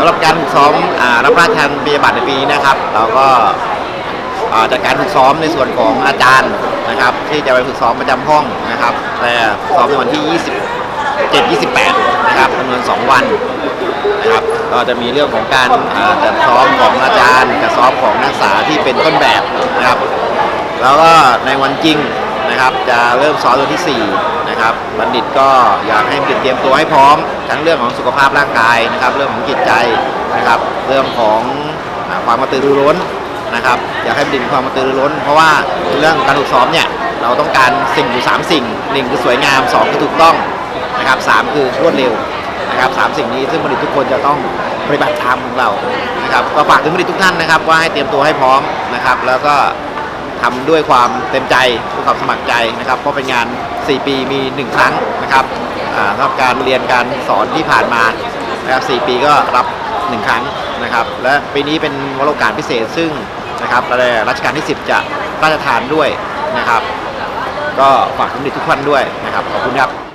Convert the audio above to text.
สำหรับการฝึกซ้อมอรับราชการปียบัตรในปีนี้นะครับ เราก็อ่าจัดการฝึกซ้อมในส่วนของอาจารย์นะครับ ที่จะไปฝึกซ้อมประจำห้องนะครับแต่ซ้อมในวันที่ 27 28 นะครับจำนวน 2 วันนะครับก็จะมีเรื่องของการอ่าจัดซ้อมของอาจารย์จัดซ้อมของนักศึกษาที่เป็นต้นแบบนะครับ แล้วก็ในวันจริง นะครับจะเริ่มซ้อมวันที่ 4 นะครับ บัณฑิตก็อยากให้บัณฑิตเตรียมตัวให้พร้อม ทั้งเรื่องของสุขภาพร่างกายนะครับ เรื่องของจิตใจนะครับ เรื่องของความกระตือรือร้นนะครับ อยากให้บัณฑิตมีความกระตือรือร้น เพราะว่าเรื่องการฝึกซ้อมเนี่ยเราต้องการสิ่งอยู่สามสิ่งหนึ่งคือสวยงามสองคือถูกต้องนะครับสามคือรวดเร็วนะครับสามสิ่งนี้ซึ่งบัณฑิตทุกคนจะต้องปฏิบัติตามของเรานะครับก็ฝากถึงบัณฑิตทุกท่านนะครับ ว่าให้เตรียมตัวให้พร้อมนะครับ แล้วก็ ทำด้วยความเต็มใจด้วยความสมัครใจนะครับ เพราะเป็นงาน 4 ปีมี 1 ครั้งนะครับสำหรับการเรียนการสอนที่ผ่านมานะครับ4ปีก็รับ 1 ครั้งนะครับ และปีนี้เป็นวโรกาสพิเศษซึ่งนะครับรัชกาลที่ 10 จะพระราชทานด้วยนะครับ ก็ฝากทุกท่านด้วยนะครับขอบคุณครับ